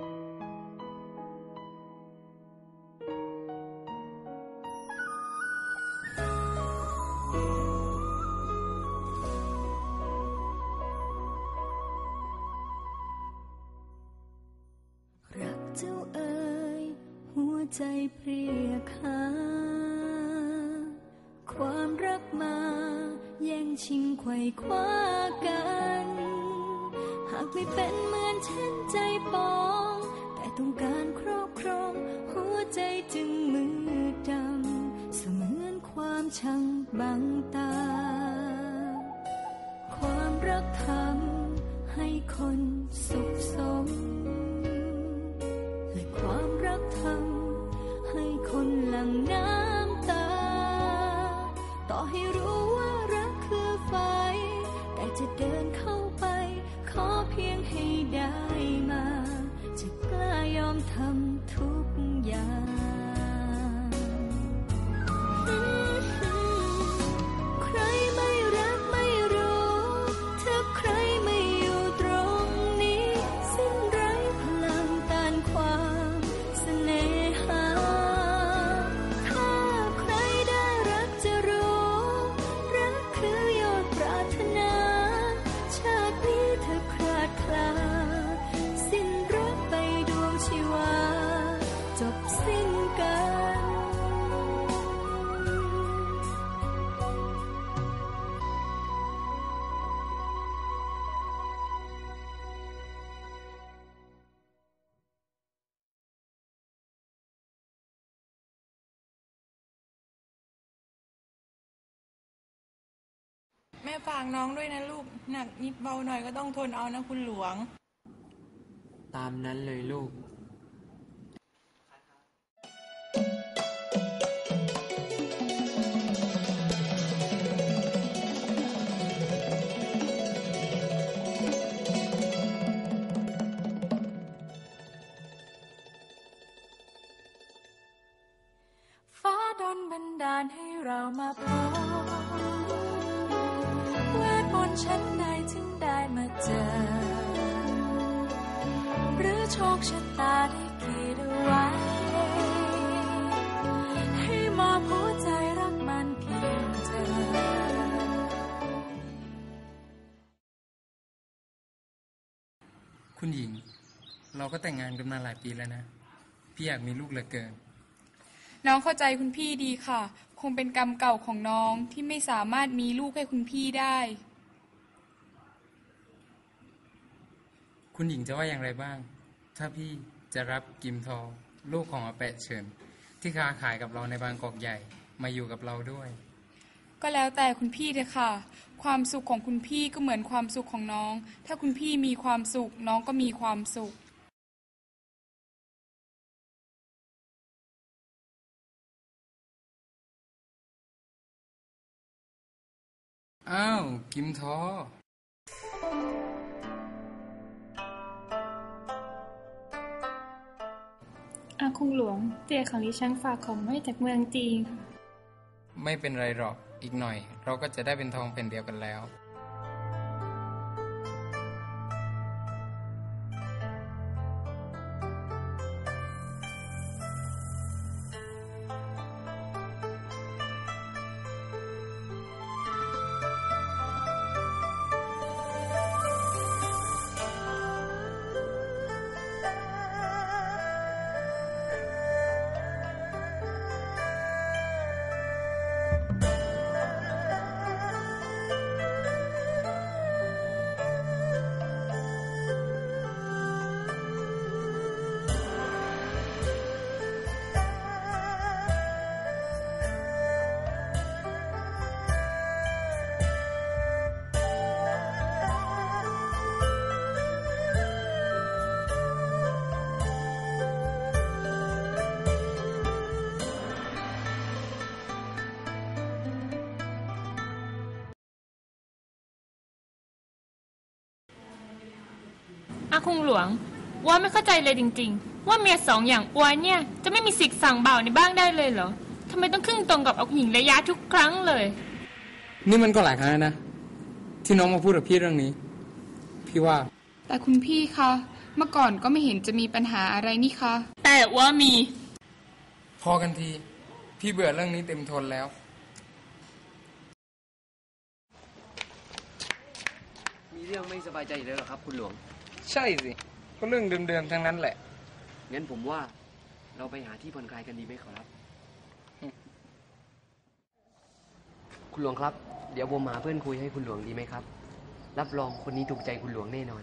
รักจ้เอ๋ยหัวใจเพรียคาความรักมา แย่งชิงไขว่คว้ากัน หากไม่เป็นม นเช่นใจปอง แต่ต้องการครอบครอง หัวใจจึงมืดดำเสมือนความชังบังตา ความรักทำให้คนสุขสม และความรักทำให้คนหลังน้ แม่ฝากน้องด้วยนะลูก หนักนิดเบาหน่อยก็ต้องทนเอานะคุณหลวง ตามนั้นเลยลูกฟ้าดนบันดาลให้ เรามาพบเวทมนต์ชั้นใดถึงได้มาเจอ หรือโชคชะตาได้ขีดเอาไว้ ให้มอบหัวใจรักมันเพียงเธอคุณหญิง เราก็แต่งงานกันมาหลายปีแล้วนะ พี่อยากมีลูกเหลือเกิน น้องเข้าใจคุณพี่ดีค่ะ คงเป็นกรรมเก่าของน้องที่ไม่สามารถมีลูกให้คุณพี่ได้ คุณหญิงจะว่าอย่างไรบ้าง ถ้าพี่จะรับกิมทองลูกของอาแปะเฉินที่ค้าขายกับเราในบางกอกใหญ่มาอยู่กับเราด้วย ก็แล้วแต่คุณพี่เถอะค่ะ ความสุขของคุณพี่ก็เหมือนความสุขของน้อง ถ้าคุณพี่มีความสุขน้องก็มีความสุข อ้าว กิมทออาคุงหลวง เตี่ยของดิฉันฝากของมาให้จากเมืองจีน ไม่เป็นไรหรอก อีกหน่อย เราก็จะได้เป็นทองแผ่นเดียวกันแล้ว อาคุงหลวง ว่าไม่เข้าใจเลยจริง ๆ ว่าเมียสองอย่างอวยเนี่ย จะไม่มีสิทธิ์สั่งเบาในบ้างได้เลยเหรอทำไมต้องครึ่งตรงกับเอาหญิงระยะทุกครั้งเลย นี่มันก็หลายครั้งแล้วนะ ที่น้องมาพูดกับพี่เรื่องนี้ พี่ว่า แต่คุณพี่คะเมื่อก่อนก็ไม่เห็นจะมีปัญหาอะไรนี่คะแต่ว่ามี พอกันที พี่เบื่อเรื่องนี้เต็มทนแล้ว มีเรื่องไม่สบายใจอีกแล้วเหรอครับ คุณหลวง ใช่สิ ก็เรื่องเดิมๆทั้งนั้นแหละ งั้นผมว่าเราไปหาที่ผ่อนคลายกันดีไหมขอรับ คุณหลวงครับ เดี๋ยวผมหาเพื่อนคุยให้คุณหลวงดีไหมครับ รับรองคนนี้ถูกใจคุณหลวงแน่นอน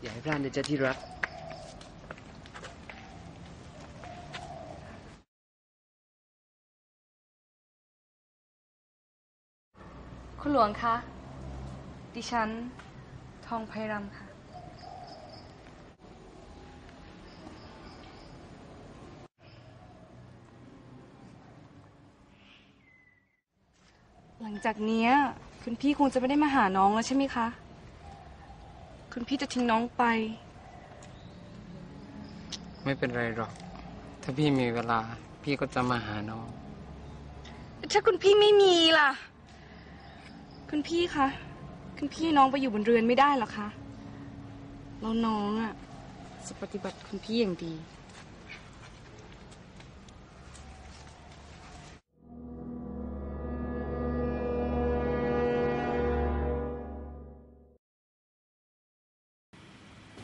อย่าให้พลาดนะจ๊ะที่รัก หลวงคะ ดิฉัน ทองไพรำค่ะ หลังจากเนี้ยคุณพี่คงจะไม่ได้มาหาน้องแล้วใช่ไหมคะ คุณพี่จะทิ้งน้องไป ไม่เป็นไรหรอก ถ้าพี่มีเวลา พี่ก็จะมาหาน้อง ถ้าคุณพี่ไม่มีล่ะ คุณพี่คะ คุณพี่น้องไปอยู่บนเรือนไม่ได้หรอคะแล้วน้องอะจะปฏิบัติคุณพี่อย่างดี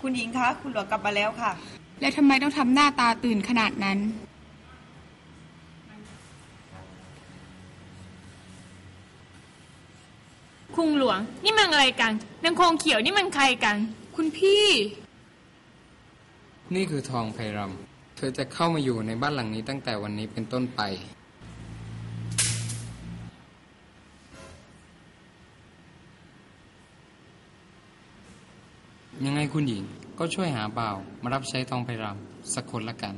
คุณหญิงคะ คุณหลวงกลับมาแล้วค่ะ และทำไมต้องทำหน้าตาตื่นขนาดนั้น คุงหลวง นี่มันอะไรกันนางโคงเขียวนี่มันใครกัน คุณพี่ นี่คือทองไพรำเธอจะเข้ามาอยู่ในบ้านหลังนี้ตั้งแต่วันนี้เป็นต้นไป ยังไงคุณหญิงก็ช่วยหาบ่าวมารับใช้ทองไพรำสักคนละกัน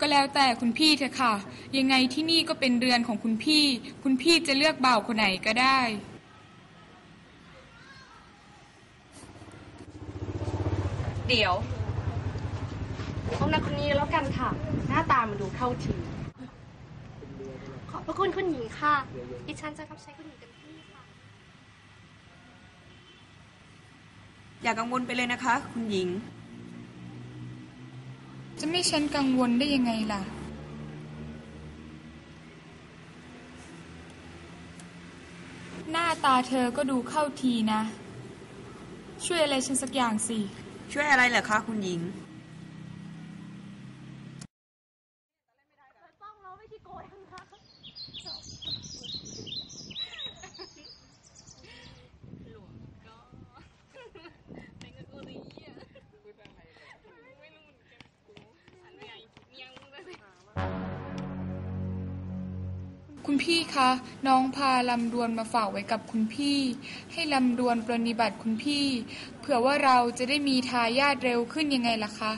ก็แล้วแต่คุณพี่เถอะค่ะ ยังไงที่นี่ก็เป็นเรือนของคุณพี่ คุณพี่จะเลือกบ่าวคนไหนก็ได้ เดี๋ยวเอานักคนนี้แล้วกันค่ะ หน้าตามันดูเข้าที ขอบพระคุณคุณหญิงค่ะ ดิฉันจะรับใช้คุณหญิงเต็มที่ค่ะ อย่ากังวลไปเลยนะคะ คุณหญิง จะไม่ฉันกังวลได้ยังไงล่ะ หน้าตาเธอก็ดูเข้าทีนะ ช่วยอะไรฉันสักอย่างสิ ช่วยอะไรเหรอคะคุณหญิง คุณพี่คะ น้องพาลำดวนมาฝากไว้กับคุณพี่ ให้ลำดวนปรนนิบัติคุณพี่ เผื่อว่าเราจะได้มีทายาทเร็วขึ้นยังไงล่ะคะ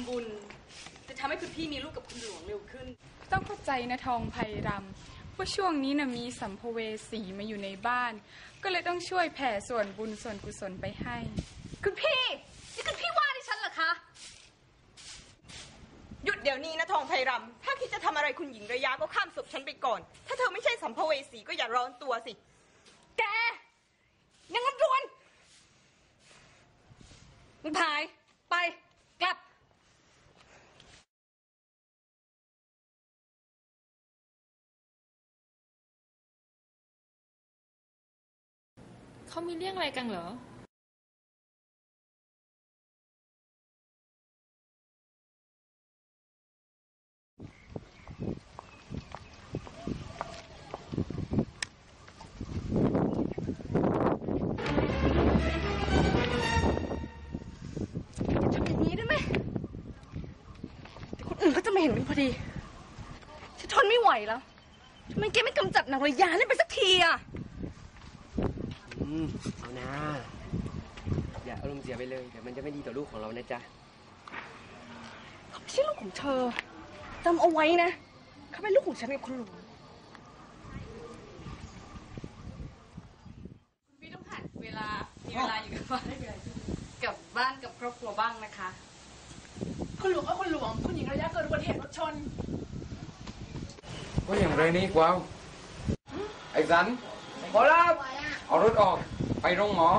ำบุญ จะทำให้คุณพี่มีลูกกับคุณหลวงเร็วขึ้น ต้องเข้าใจนะทองไพรำว่าช่วงนี้นะมีสัมภเวสีมาอยู่ในบ้าน ก็เลยต้องช่วยแผ่ส่วนบุญส่วนกุศลไปให้ คุณพี่นี่คุณพี่ว่าดิฉันเหรอคะหยุดเดี๋ยวนี้นะทองไพรำถ้าคิดจะทำอะไรคุณหญิงระยะก็ข้ามศพฉันไปก่อน ถ้าเธอไม่ใช่สัมภเวสีก็อย่าร้อนตัวสิ แกยังลำดวนมึงพายไป เขามีเรื่องอะไรกันเหรอทำอย่างนี้ได้ไหมเดี๋ยวคนอื่นเขาจะมาเห็นกันพอดี ฉันทนไม่ไหวแล้ว ทำไมแกไม่กำจัดนางระยานี่ไปสักทีอะ เอานะ อย่าอารมณ์เสียไปเลย เดี๋ยวมันจะไม่ดีต่อลูกของเรานะจ๊ะ เขาไม่ใช่ลูกของเธอจำเอาไว้นะ เขาเป็นลูกของฉันกับคุณหลวงพี่ต้องหัดเวลา มีเวลาอยู่กับบ้านกับบ้านกับครอบครัวบ้างนะคะ คุณหลวงก็คุณหลวง คุณหญิงระยะเกิดอุบัติเหตุรถชน ก็อย่างไรนี่กวาวไอ้สันขอรับ เอารถออกไปโรงหมอ